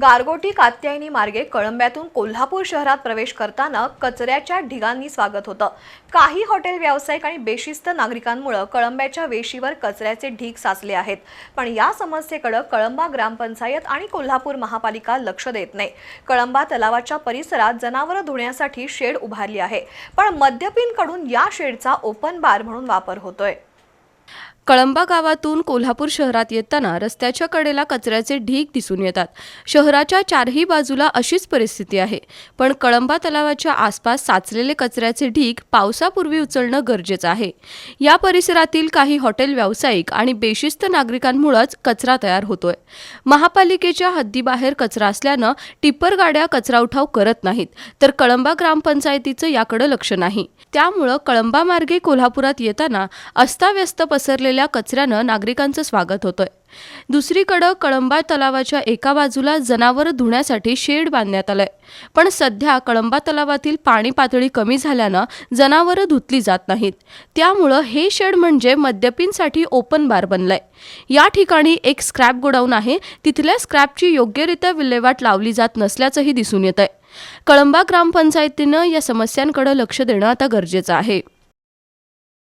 गारगोटी कात्यायनी मार्गे कळंब्यातून कोल्हापूर शहरात प्रवेश करताना कचऱ्याच्या ढिगांनी स्वागत होतं. काही हॉटेल व्यावसायिक आणि बेशिस्त नागरिकांमुळे कळंब्याच्या वेशीवर कचऱ्याचे ढीग साचले आहेत. पण या समस्येकडे कळंबा ग्रामपंचायत आणि कोल्हापूर महापालिका लक्ष देत नाही. कळंबा तलावाच्या परिसरात जनावरं धुण्यासाठी शेड उभारली आहे. पण मद्यपींकडून या शेडचा ओपन बार म्हणून वापर होतोय. कळंबा गावातून कोल्हापूर शहरात येताना रस्त्याच्या कडेला कचऱ्याचे ढीग दिसून येतात. शहराच्या चारही बाजूला अशीच परिस्थिती आहे. पण कळंबा तलावाच्या आसपास साचलेले कचऱ्याचे ढीग पावसापूर्वी उचलणं गरजेचं आहे. या परिसरातील काही हॉटेल व्यावसायिक आणि बेशिस्त नागरिकांमुळेच कचरा तयार होतोय. महापालिकेच्या हद्दीबाहेर कचरा असल्यानं टिप्पर गाड्या कचरा उठाव करत नाहीत. तर कळंबा ग्रामपंचायतीचं याकडे लक्ष नाही. त्यामुळं कळंबा मार्गे कोल्हापुरात येताना अस्ताव्यस्त पसरलेले पसरलेल्या कचऱ्यानं नागरिकांचं स्वागत होतंय. दुसरीकडं कळंबा तलावाच्या एका बाजूला जनावरं धुण्यासाठी शेड बांधण्यात आलंय. पण सध्या कळंबा तलावातील पाणी पातळी कमी झाल्यानं जनावरं धुतली जात नाहीत. त्यामुळं हे शेड म्हणजे मद्यपींसाठी ओपन बार बनलंय. या ठिकाणी एक स्क्रॅप गोडाऊन आहे. तिथल्या स्क्रॅपची योग्यरित्या विल्हेवाट लावली जात नसल्याचंही दिसून येत आहे कळंबा ग्रामपंचायतीनं या समस्यांकडे लक्ष देणं आता गरजेचं आहे.